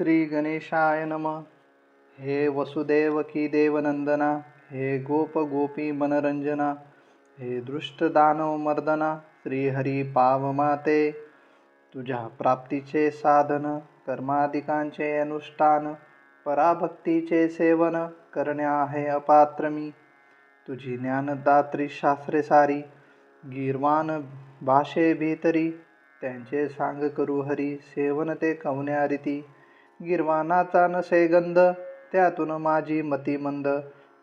श्री गणेशाय नम. हे वसुदेव की देवनंदना हे गोप गोपी मनरंजना हे दृष्ट दानव मर्दना श्रीहरी पावमाते तुझ्या प्राप्तीचे साधन कर्माधिकांचे अनुष्ठान पराभक्तीचे सेवन करणे आहे अपात्र मी. तुझी ज्ञानदात्री शास्त्रे सारी गीर्वान भाषे भीतरी त्यांचे सांग करू हरी सेवन ते कवण्या रीती गिरवानाचा नसे गंध त्यातून माझी मती मंद.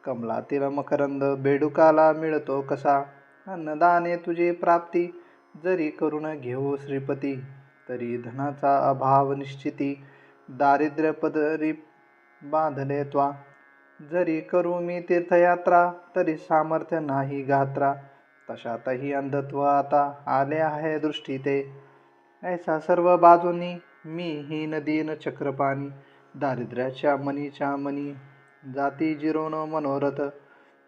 कमलातील मकरंद बेडुकाला मिळतो कसा? अन्नदाने तुझी प्राप्ती जरी करून घेऊ श्रीपती तरी धनाचा अभाव निश्चिती. दारिद्र्य पदरी बांधले त्वा. जरी करू मी तीर्थयात्रा तरी सामर्थ्य नाही गात्रा. तशातही अंधत्व आता आले आहे दृष्टी ते ऐसा सर्व बाजूनी मी ही नदीन चक्रपाणी दारिद्र्याच्या मनीच्या मनी जाती जिरोन मनोरथ.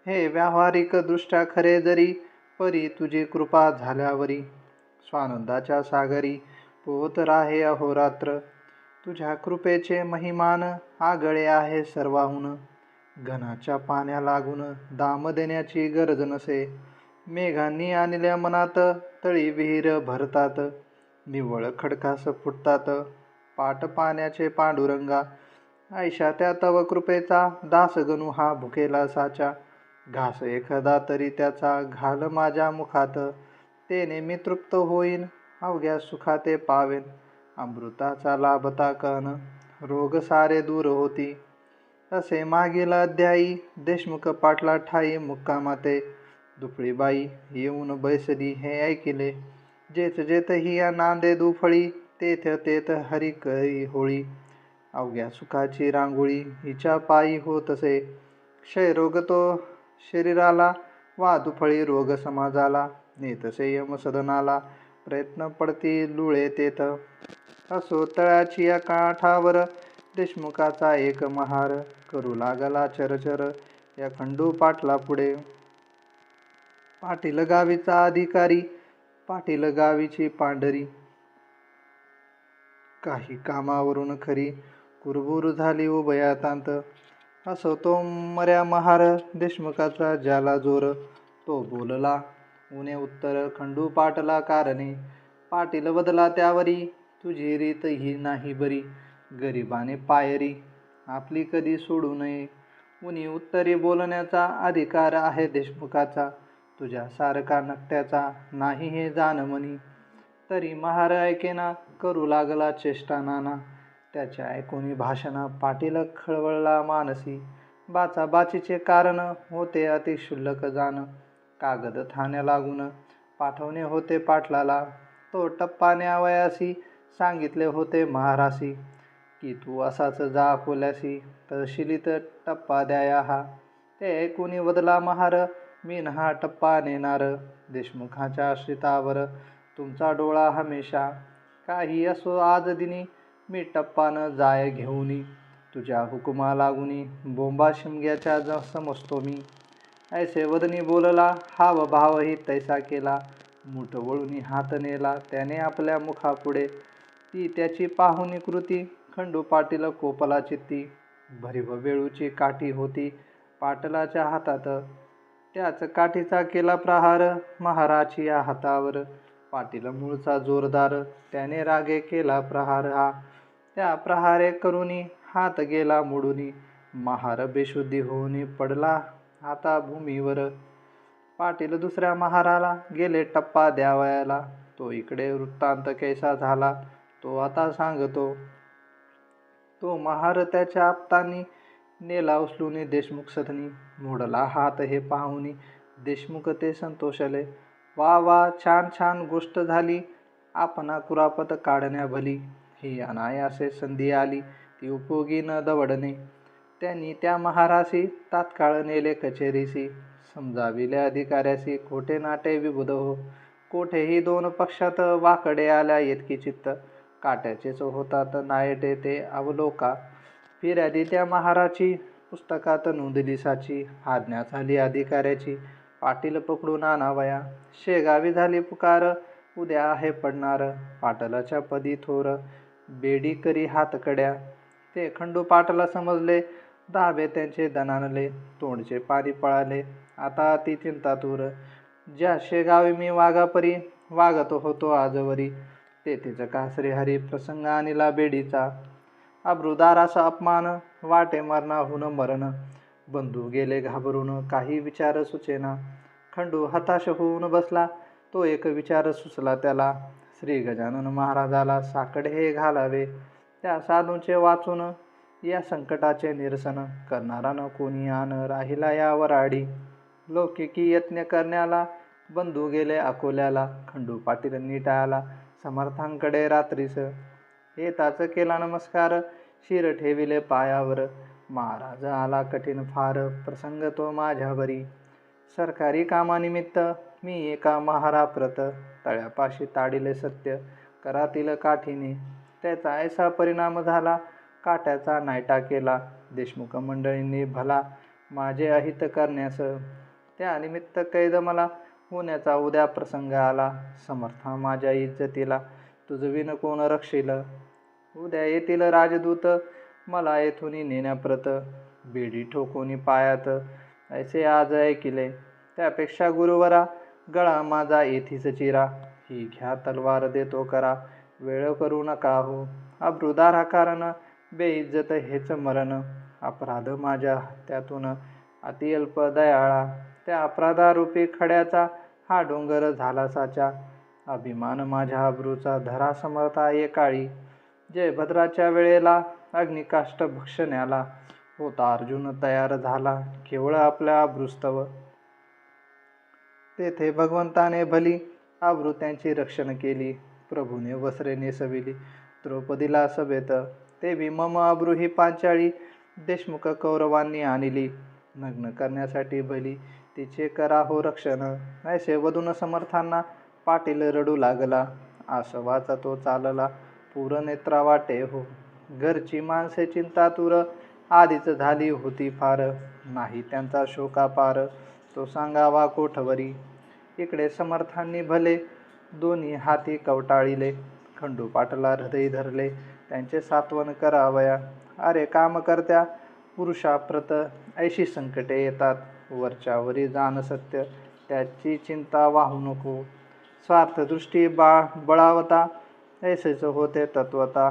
हे व्यावहारिक दृष्ट्या खरे जरी परी तुझी कृपा झाल्यावरी. स्वानंदाच्या सागरी पोहत राहे अहोरात्र तुझ्या कृपेचे महिमान आगळे आहे सर्वाहून. घनाच्या पाण्या लागून दाम देण्याची गरज नसे. मेघांनी आणल्या मनात तळी विहीर भरतात. निव्वळ खडकास फुटतात. पाट पाण्याचे पांडुरंगा. ऐशा त्या तव कृपेचा दासगणू हा भुकेला साचा. घास एखादा तरी त्याचा घाल माझ्या मुखात. तेने मी तृप्त होईन अवघ्या सुखाते पावेन. अमृताचा लाभता कन रोग सारे दूर होती. असे मागील अध्यायी देशमुख पाटला ठाई मुक्कामाते. दुपळीबाई येऊन बैसली हे ऐकिले. जेथ जेथ ही या नांदे दुफळी तेथ तेथ हरी करी होळी. अवघ्या सुखाची रांगोळी हिच्या पायी होतसे. क्षयरोग तो शरीराला वा दुफळी रोग समाजाला. नेतसे यम सदनाला प्रयत्न पडती लुळे तेथ. असो तळाची या काठावर देशमुखाचा एक महार. करू लागला चरचर या खंडू पाटला पुढे. पाटील गावीचा अधिकारी पाटील गावीची पांढरी. काही कामावरून खरी कुरबुर झाली उभयातांत असो तो मऱ्या महार देशमुखाचा ज्याला जोर तो बोलला उणे उत्तर खंडू पाटला कारणे. पाटील बदला त्यावरी तुझी रीत ही नाही बरी. गरिबाने पायरी आपली कधी सोडू नये. उनी उत्तरी बोलण्याचा अधिकार आहे देशमुखाचा. तुझ्या सारखा नकट्याचा नाही हे जाण म्हणी तरी महार ऐकेना करू लागला चेष्टा नाना. त्याच्या ऐकूनी भाषणा पाटील खळवळला मानसी. बाचा बाचीचे कारण होते अतिशुल्लक जाण. कागद थाण्या लागून पाठवणे होते पाटलाला. तो टप्पा न्यावयासी सांगितले होते महारासी. की तू असाच जा अकोल्यासी तहशिलीत टप्पा द्याया हा. ते ऐकूनी वदला महार मी हा टप्पा नेणार. देशमुखाच्या आश्रितावर तुमचा डोळा हमेशा. काही असो आज दिनी मी टप्पानं जाय घेऊनी. तुझ्या हुकुमा लागुनी बोंबा शिमग्याच्या ज समजतो मी. ऐसे वदनी बोलला हाव भावही तैसा केला. मुठ वळूनी हात नेला त्याने आपल्या मुखापुढे. ती त्याची पाहुणी कृती खंडू पाटील कोपला चित्ती. भरीव वेळूची काठी होती पाटलाच्या हातात. त्याच काठीचा केला प्रहार महाराची या हातावर. पाटील मूळचा जोरदार त्याने रागे केला प्रहार हा. त्या प्रहारे करुनी हात गेला मोडूनी. महार बेशुद्धी होऊन पडला आता भूमीवर. पाटील दुसऱ्या महाराला गेले टप्पा द्यावयाला. तो इकडे वृत्तांत कैसा झाला तो आता सांगतो. तो महार त्याच्या आप्तांनी नेला उचलूनी देशमुख सदनी मोडला हात हे पाहुनी. देशमुख ते संतोषले वा वा छान छान गोष्ट झाली. आपणा कुरापत काढण्या भली. ही अनायासे संधी आली. ती उपयोगी न दवडणे. त्यांनी त्या महारासी तात्काळ नेले कचेरीसी समजाविले अधिकाऱ्यासी कोठे नाटे विबुध हो? कोठेही दोन पक्षात वाकडे आल्या येतकी चित्त. काट्याचेच होतात नायटे ते अवलोका. फिर्यादी त्या महाराची पुस्तकात नोंदली साची आज्ञा झाली अधिकाऱ्याची. पाटील पकडून आणावया शेगावी झाली पुकार. उद्या आहे पडणार. पाटलाच्या पदी थोर. बेडी करी हातकड्या. ते खंडू पाटला समजले. दाबे त्यांचे दणानले तोंडचे पाणी पळाले. आता ती चिंता तूर ज्या शेगावी मी वाघापरी वागत होतो आजवरी. तेथेच कासरी हरी प्रसंग आणला बेडीचा. अब्रुदाराचा अपमान वाटे मरणाहून मरण. बंधू गेले घाबरून काही विचार सुचेना. खंडू हताश होऊन बसला. तो एक विचार सुचला त्याला. श्री गजानन महाराजाला साकडे हे घालावे. त्या साधूचे वाचून या संकटाचे निरसन करणारा न कोणी आण राहिला या वराडी. लौकिकी यत्न करण्याला बंधू गेले अकोल्याला. खंडू पाटील नीट समर्थांकडे रात्रीस येताच केला नमस्कार. शिर ठेविले पायावर. महाराज आला कठीण फार. प्रसंग तो माझ्यावरी सरकारी कामानिमित्त मी एका महाराप्रत तळ्यापाशी ताडिले सत्य. करातील काठीने त्याचा ऐसा परिणाम झाला. काट्याचा नायटा केला. देशमुख मंडळींनी भला माझे अहित करण्यास. त्यानिमित्त कैद मला होण्याचा उद्या प्रसंग आला. समर्था माझ्या इज्जतीला तुझविन कोण रक्षिल? उद्या येतील राजदूत मला येथून नेण्याप्रत. बेडी ठोकोनी पायात. ऐसे आज ऐकिले. त्यापेक्षा गुरुवरा गळा माझा येथीच चिरा. ही घ्या तलवार देतो करा. वेळ करू नका हो. अब्रुदारा कारण. बेइज्जत हेच मरण. अपराध माझ्या त्यातून अतिअल्प दयाळा. त्या अपराधारूपी खड्याचा हा डोंगर झाला साचा अभिमान माझ्या अब्रूचा धरा समर्था एकाळी जय भद्राच्या वेळेला अग्निकाष्ट भक्षण्याला होता अर्जुन तयार झाला. केवळ आपल्या अब्रुस्तव. तेथे भगवंताने भली आब्रू त्यांची रक्षण केली. प्रभूने वस्त्रे नेसविली. द्रौपदीला सभेत ते बी मम आब्रू ही पांचाळी देशमुख कौरवांनी आणली. नग्न करण्यासाठी भली तिचे करा हो रक्षण. ऐसे वधून समर्थांना पाटील रडू लागला. आसवाचा तो चालला. पुरनेत्रा वाटे हो. घरची माणसे चिंता तूर आधीच झाली होती फार. नाही त्यांचा शोकापार. तो सांगावा कोठवरी? इकडे समर्थांनी भले. दोन्ही हाती कवटाळिले. खंडू पाटला हृदय धरले. त्यांचे सात्वन करावया. अरे काम करत्या. पुरुषाप्रत ऐशी संकटे येतात. वरच्यावरी जाण सत्य. त्याची चिंता वाहू नको. स्वार्थदृष्टी बा बळावता ऐसेच होते तत्वता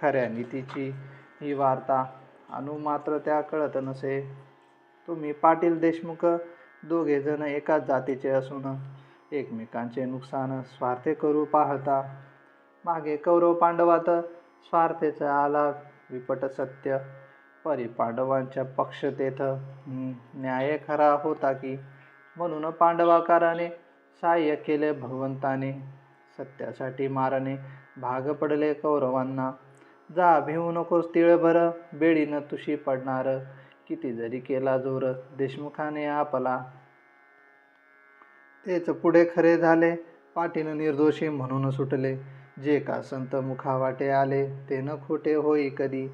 खऱ्या नीतीची ही वार्ता. अनु मात्र त्या कळत नसे. तुम्ही पाटील देशमुख दोघे जण एकाच जातीचे असून एकमेकांचे नुकसान स्वार्थे करू पाहता. मागे कौरव पांडवात स्वार्थेचा आला विपट सत्य. परी पांडवांच्या पक्षतेथ न्याय खरा होता की म्हणून पांडवाकाराने सहाय्य केले भगवंताने. सत्यासाठी माराने भाग पडले कौरवांना. जा भिवू नकोस तिळभर बेडीनं तुशी पडणार. किती जरी केला जोर देशमुखाने आपला. तेच पुढे खरे झाले पाटीनं निर्दोषी म्हणून सुटले. जे का संत मुखावाटे आले ते न खोटे होई कधी.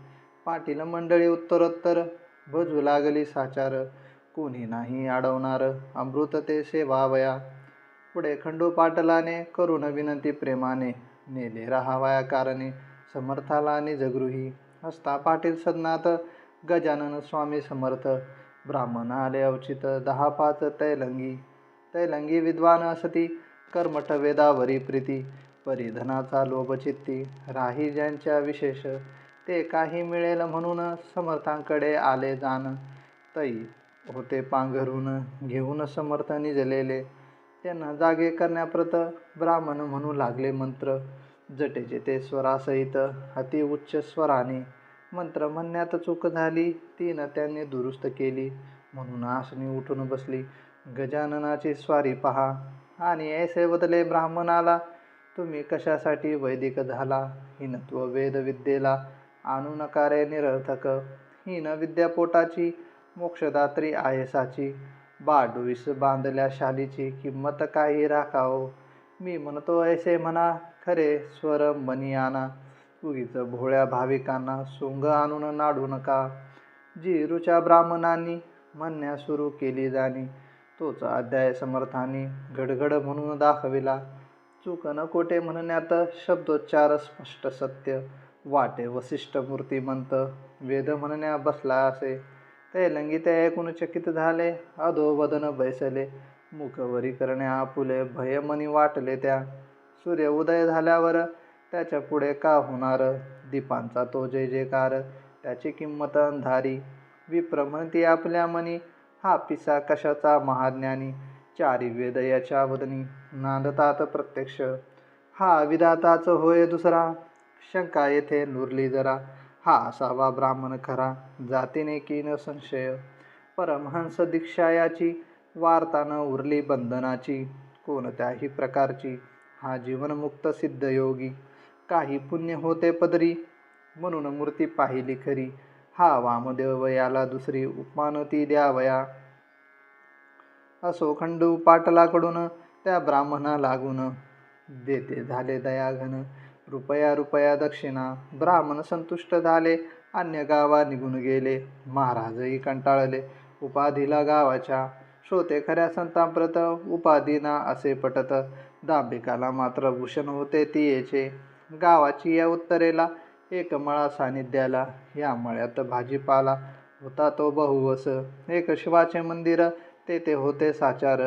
पाटील मंडळी उत्तरोत्तर भजू लागली साचार. कोणी नाही अडवणार अमृत ते सेवावया पुढे खंडू पाटलाने करून विनंती प्रेमाने नेले राहावाया कारणे समर्थाला निजगृही. हस्ता पाटील सदनात गजानन स्वामी समर्थ. ब्राह्मण आले अवचित दहा पाच तैलंगी. तैलंगी विद्वान असती कर्मठ वेदावरी प्रीती. परिधनाचा लोभचित्ती राही ज्यांच्या विशेष. ते काही मिळेल म्हणून समर्थांकडे आले जाण. तई होते पांघरून घेऊन समर्थ निजलेले. त्यांना जागे करण्याप्रत ब्राह्मण म्हणू लागले मंत्र. जटेचे ते स्वरासहित अति उच्च स्वराने मंत्र म्हणण्यात चूक झाली. तीन त्यांनी दुरुस्त केली. म्हणून आसनी उठून बसली. गजाननाची स्वारी पहा. आणि ऐसे बदले ब्राह्मणाला तुम्ही कशासाठी वैदिक झाला? हिनत्व वेदविद्येला आणू नकारे निरर्थक. हीन विद्यापोटाची मोक्षदात्री आयसाची. बाडूस बांधल्या शालीची किंमत काही राखावो. मी म्हणतो ऐसे म्हणा खरे स्वर मनी आणा. उगीच भोळ्या भाविकांना सोंग आणून नाडू नका. जी ब्राह्मणांनी म्हणण्या सुरू केली जाणी. तोच अध्याय समर्थांनी घडघड म्हणून दाखविला. चूक न कोटे म्हणण्यात शब्दोच्चार स्पष्ट सत्य. वाटे वसिष्ठ मूर्तिमंत वेद म्हणण्या बसला असे. ते लंगी ते ऐकून चकित झाले. अधोवदन बैसले. मुखवरी करणे आपुले भयमनी वाटले त्या. सूर्य उदय झाल्यावर त्याच्या पुढे का होणार? दीपांचा तो जय जयकार. त्याची किंमत अंधारी. विप्रमती आपल्या मनी हा पिसा कशाचा महाज्ञानी? चारी वेद याच्या वदनी. नांदतात प्रत्यक्ष. हा विधाताच होय दुसरा. शंका येथे नुरली जरा. हा असावा ब्राह्मण खरा जातीने की न संशय. परमहंस दीक्षा याची वार्ता न उरली बंधनाची. कोणत्याही प्रकारची हा जीवनमुक्त सिद्ध योगी काही पुण्य होते पदरी म्हणून मूर्ती पाहिली खरी. हा वामदेव याला दुसरी उपमान ती द्यावया. असो खंडू पाटलाकडून त्या ब्राह्मणा लागून देते झाले दयाघन. रुपया रुपया दक्षिणा ब्राह्मण संतुष्ट झाले. अन्य गावा निघून गेले. महाराजही कंटाळले. उपाधीला गावाच्या श्रोते खऱ्या संतांप्रत उपाधीना असे पटत. दाभिकाला मात्र भूषण होते ती येचे गावाची या उत्तरेला एक मळा सानिध्याला या मळ्यात भाजीपाला होता तो बहुवस. एक शिवाचे मंदिर तेथे होते साचार.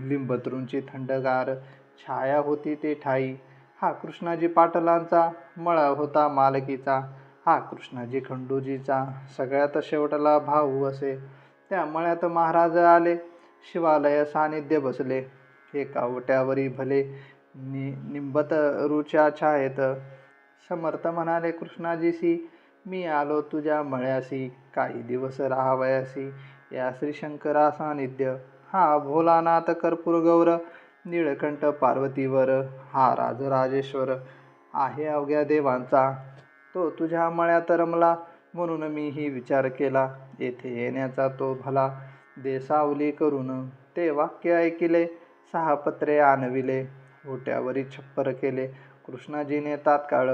लिंबत्रूंची थंडगार छाया होती ते ठाई. हा कृष्णाजी पाटलांचा मळा होता मालकीचा हा कृष्णाजी खंडूजीचा. सगळ्यात शेवटला भाऊ असे. त्या मळ्यात महाराज आले शिवालय सानिध्य बसले. एका ओट्यावरी भले नि निंबत रुच्या छायेत. समर्थ म्हणाले कृष्णाजीसी मी आलो तुझ्या मळ्यासी काही दिवस राहावयासी या श्रीशंकरा सानिध्य. हा भोलानाथ कर्पूर गौर निळकंठ पार्वतीवर हा राजराजेश्वर आहे अवघ्या देवांचा. तो तुझ्या मळ्यात रमला म्हणून मीही विचार केला. येथे येण्याचा तो भला देसावली करून ते वाक्य ऐकिले. सहा पत्रे आणविले ओट्यावरी छप्पर केले. कृष्णाजीने तात्काळ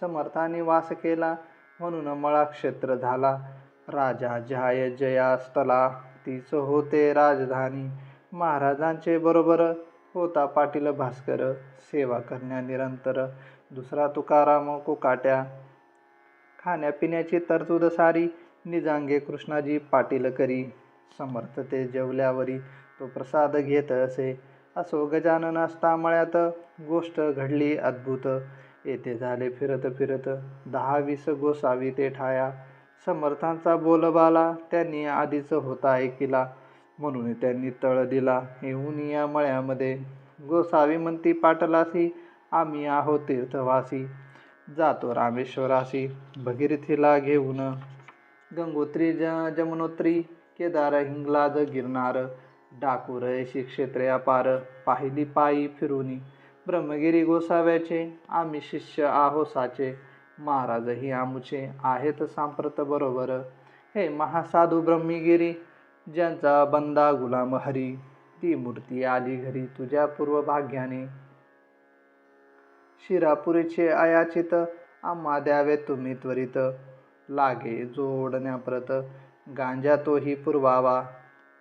समर्थाने वास केला म्हणून मळा क्षेत्र झाला. राजा जहाय जयास्तला तीच होते राजधानी. महाराजांचे बरोबर होता पाटील भास्कर. सेवा करण्या निरंतर. दुसरा तुकाराम कोकाट्या. खाण्यापिण्याची तरतूद सारी. निजांगे कृष्णाजी पाटील करी. समर्थ ते जेवल्यावरी तो प्रसाद घेत असे. असो गजानन असता मळ्यात. गोष्ट घडली अद्भुत. येथे झाले फिरत फिरत. दहा वीस गोसावी ते ठाया. समर्थांचा बोलबाला त्यांनी आधीच होता ऐकिला. म्हणून त्यांनी तळ दिला. येऊन या मळ्यामध्ये गोसावी म्हणती पाटलासी आम्ही आहो तीर्थवासी. जातो रामेश्वरासी भगीरथीला घेऊन. गंगोत्री ज जमुनोत्री केदार हिंगलाज गिरनार डाकूर ऐशी क्षेत्रे अपार. पाहिली पायी फिरुनी. ब्रह्मगिरी गोसाव्याचे आम्ही शिष्य आहो साचे महाराजही आमुचे आहेत सांप्रत बरोबर. हे महासाधू ब्रह्मगिरी ज्यांचा बंदा गुलाम हरी ती मूर्ती आली घरी तुझ्या पूर्व भाग्याने शिरापुरीचे आयाचित आम्हा द्यावे तुम्ही त्वरित. लागे जोडण्याप्रत गांजा तोही पुरवावा.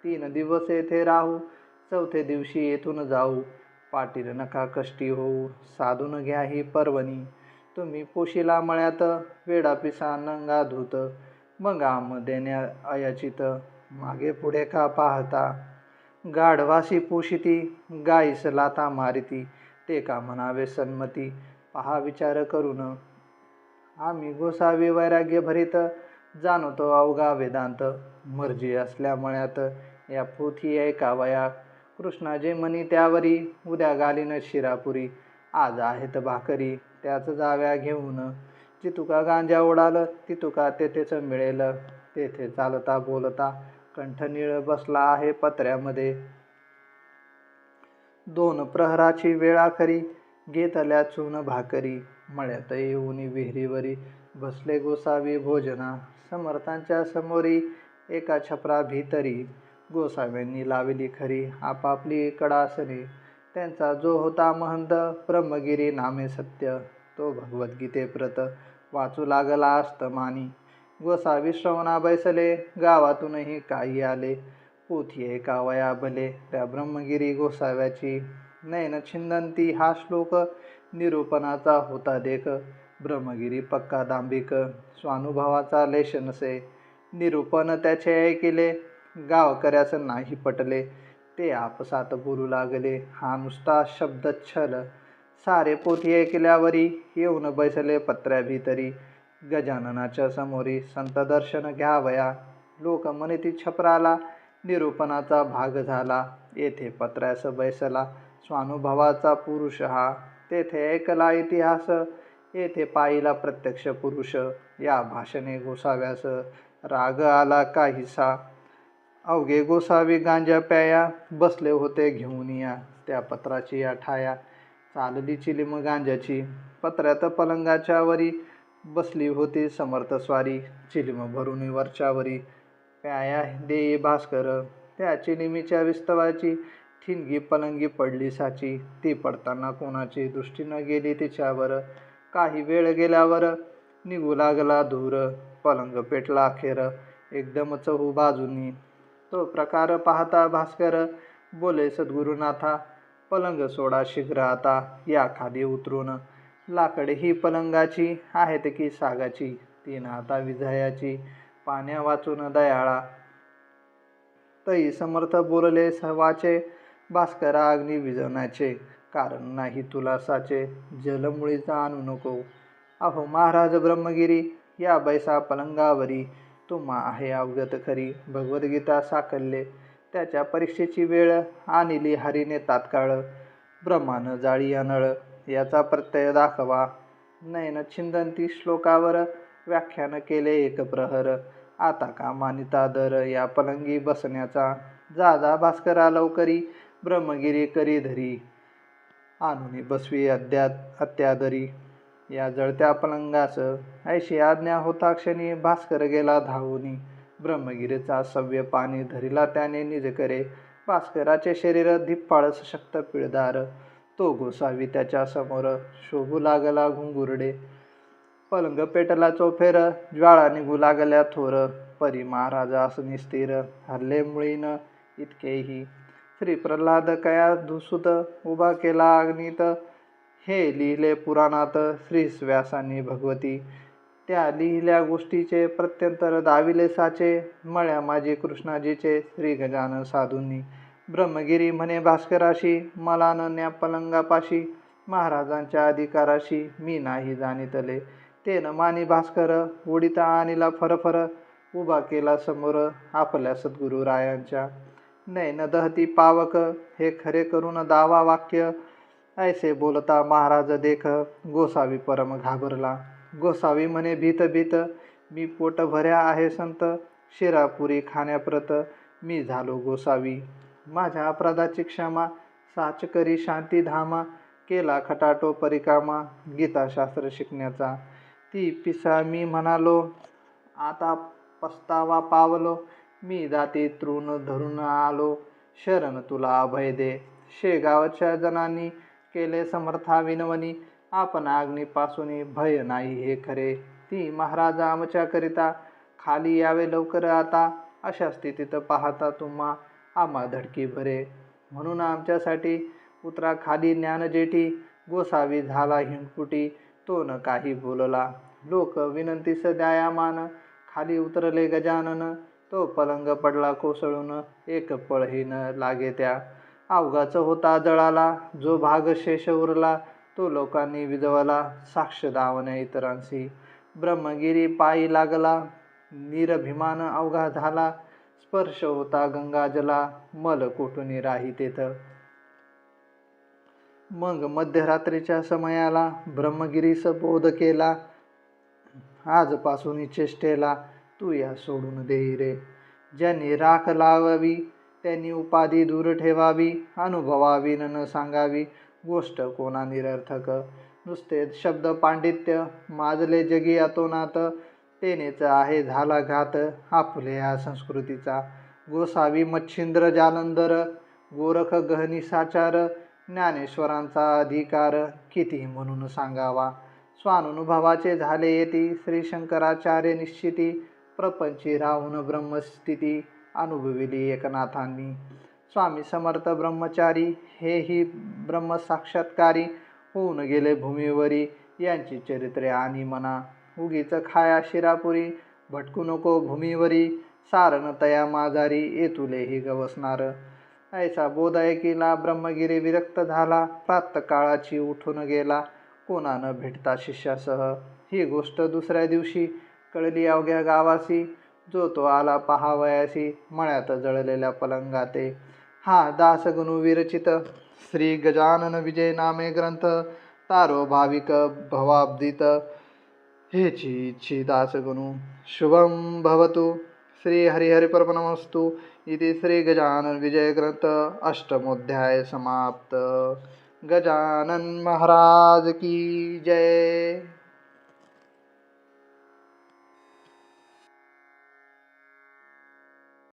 तीन दिवस येथे राहू चौथे दिवशी येथून जाऊ. पाटील नका कष्टी होऊ साधून घ्या ही पर्वणी. तुम्ही पोशीला मळ्यात वेडा पिसा नंगा धुत. मग आम देण्या अयाचित मागे पुढे का पाहता? गाढवासी पोशिती गाईस लाता मारिती ते का म्हणावे सन्मती पहा विचार करून. आम्ही गोसावी वैराग्य भरित जाणवतो अवघा वेदांत. मर्जी असल्या मळ्यात या पोथी ऐकावया कृष्णाजे मनी त्यावरी उद्या गालीन शिरापुरी. आज आहेत भाकरी त्याच जाव्या घेऊन. जितुका गांजा उडाल तितुका तेथेच मिळेल. तेथे चालता बोलता कंठनीळ बसला आहे पत्र्यामध्ये. दोन प्रहराची वेळा खरी घेतल्या चून भाकरी. मळ्यात येऊन विहिरीवरी बसले गोसावी भोजना. समर्थांच्या समोरी एका छपरा भीतरी. गोसाव्यांनी लावली खरी आपापली कडासने त्यांचा जो होता महंत ब्रह्मगिरी नामे सत्य. तो भगवद्गीतेप्रत वाचू लागला अस्तमानी. गोसावी श्रवणा बैसले गावातूनही काही आले. पोथी एका वया भले त्या ब्रह्मगिरी गोसाव्याची. नयन छिंदंती हा श्लोक निरूपणाचा होता देख. ब्रह्मगिरी पक्का दांबिक स्वानुभवाचा लेशनसे निरूपण त्याचे ऐकिले गावकऱ्यास नाही पटले. ते आपसात बोलू लागले हा नुसता शब्दच्छल. सारे पोथी ऐकल्यावरी येऊन बैसले पत्र्या भितरी गजाननाच्या समोरी संत दर्शन घ्यावया. लोक म्हणती छपराला निरूपणाचा भाग झाला. येथे पत्र्यास बैसला स्वानुभवाचा पुरुष हा. तेथे ऐकला इतिहास. येथे पाहिला प्रत्यक्ष पुरुष. या भाषणे गोसाव्यास. राग आला काहीसा. अवघे गोसावी गांजा प्याया. बसले होते घेऊन या. त्या पत्राची या ठाया चालली चिलीम गांजाची. पत्र्यात पलंगाच्या वरी बसली होती समर्थ स्वारी. चिलीम भरून वरच्यावरी. प्याया देई भास्कर? त्या चिलिमीच्या विस्तवाची. ठिणगी पलंगी पडली साची. ती पडताना कोणाची दृष्टी न गेली तिच्यावर. काही वेळ गेल्यावर निघू लागला धूर. पलंग पेटला अखेर. एकदम चहू बाजूनी. तो प्रकार पाहता भास्कर बोले सद्गुरुनाथा पलंग सोडा शीघ्र आता. या खाली उतरून. लाकड ही पलंगाची आहेत की सागाची. तीन आता विजयाची पाण्या वाचून दयाळा. तई समर्थ बोलले सवाचे भास्करा अग्नी विजवण्याचे कारण नाही तुला साचे. जलमुळीचा आणू नको. अहो महाराज ब्रह्मगिरी या बैसा पलंगावरी. तुम्हा आहे अवगत खरी. भगवद्गीता साकल्ले त्याच्या परीक्षेची वेळ आणली हरीने तात्काळ. ब्रह्मान जाळी अनळ याचा प्रत्यय दाखवा. नयन छिंदंती श्लोकावर व्याख्यान केले एक प्रहर. आता का मानिता दर या पलंगी बसण्याचा? जा जा भास्करा लवकरी ब्रह्मगिरी करी धरी. आणून बसवी अद्या अत्यादरी. या जळत्या पलंगास ऐशी आज्ञा होता क्षणी भास्कर गेला धावूनी. ब्रह्मगिरीचा सव्य पाणी धरिला त्याने निज करे. भास्कराचे शरीर धिप्पाळस शक्त पिळदार. तो गोसावी त्याच्यासमोर. शोभू लागला घुंगुरडे. पलंग पेटला चोफेर ज्वाळा निघू लागल्या थोर. परी महाराजास निस्थिर हल्ले मुळीन इतकेही. श्री प्रल्हाद कया धुसुत उभा केला अग्नीत. हे लिहिले पुराणात श्री व्यासानी भगवती. त्या लिहिल्या गोष्टीचे प्रत्यंतर दाविले साचे मळ्या माझी कृष्णाजीचे श्री गजानन साधूंनी. ब्रह्मगिरी म्हणे भास्कराशी मला अनन्या न्या पलंगापाशी महाराजांच्या अधिकाराशी मी नाही जाणीतले. ते न मानी भास्कर उडिता आणिला फरफर उभा केला समोर आपल्या सद्गुरू रायांच्या नैन दहती पावक हे खरे करून दावा वाक्य ऐसे बोलता महाराज देख गोसावी परम घाबरला. गोसावी म्हणे भीत भीत मी पोट भऱ्या आहे संत शिरापुरी खाण्याप्रत मी झालो गोसावी. माझ्या अपराधाची क्षमा साच करी शांती धामा केला खटाटो परिकामा गीताशास्त्र शिकण्याचा. ती पिसा मी म्हणालो आता पस्तावा पावलो मी जाती तृण धरून आलो शरण तुला अभय दे. शेगावच्या जनांनी केले समर्था विनवनी आपण अग्नीपासून भय नाही हे खरे. ती महाराज आमच्या करिता खाली यावे लवकर आता अशा स्थितीत पाहता तुम्हा आम्हा धडकी भरे. म्हणून आमच्यासाठी उतरा खाली ज्ञानजेठी. गोसावी झाला हिंकुटी तो न काही बोलला. लोक विनंतीस द्यायामान खाली उतरले गजानन. तो पलंग पडला कोसळून. एक पळही न लागे त्या. अवघाच होता जळाला. जो भाग शेष उरला तो लोकांनी विजवला. साक्ष दावने इतरांशी. ब्रह्मगिरी पायी लागला. निरभिमान अवघा झाला. स्पर्श होता गंगाजला. मल कोठून राही तेथ मग मध्यरात्रीच्या समयाला ब्रह्मगिरीस बोध केला. आजपासून चेष्टेला तू या सोडून देई रे. ज्यांनी राख लावावी त्यांनी उपाधी दूर ठेवावी अनुभवावी न सांगावी. गोष्ट कोणा निरर्थक. नुसते शब्द पांडित्य माजले जगी अतोनात. सेनेचा आहे झाला घात आपले या संस्कृतीचा गोसावी मच्छिंद्र जालंधर गोरख गहनी साचार ज्ञानेश्वरांचा अधिकार किती म्हणून सांगावा? स्वानुभवाचे झाले येती श्री शंकराचार्य निश्चिती प्रपंची राहून ब्रह्मस्थिती अनुभविली एकनाथांनी. स्वामी समर्थ ब्रह्मचारी हेही ब्रह्मसाक्षात्कारी होऊन गेले भूमीवरी यांची चरित्रे आणि मना उगीच खाया शिरापुरी भटकू नको भूमीवरी सारण तया माझारी येतुले ही गवसणार. ऐसा बोध ऐकिला ब्रह्मगिरी विरक्त झाला प्रात काळाची उठून गेला कोणानं भेटता शिष्यासह. ही गोष्ट दुसऱ्या दिवशी कळली अवघ्या गावासी जो तो आला पहावयासी मळ्यात जळलेल्या पलंगाते. हा दासगणू विरचित श्री गजानन विजय नामे ग्रंथ तारो भाविक भवाब्दित. हेची इच्छी शुभं शुभम भवतु। श्रीहरिहरिपर्वणमस्तु इति श्री गजानन विजय ग्रंथ अष्टमोध्याय समाप्त। गजानन महाराज की जय।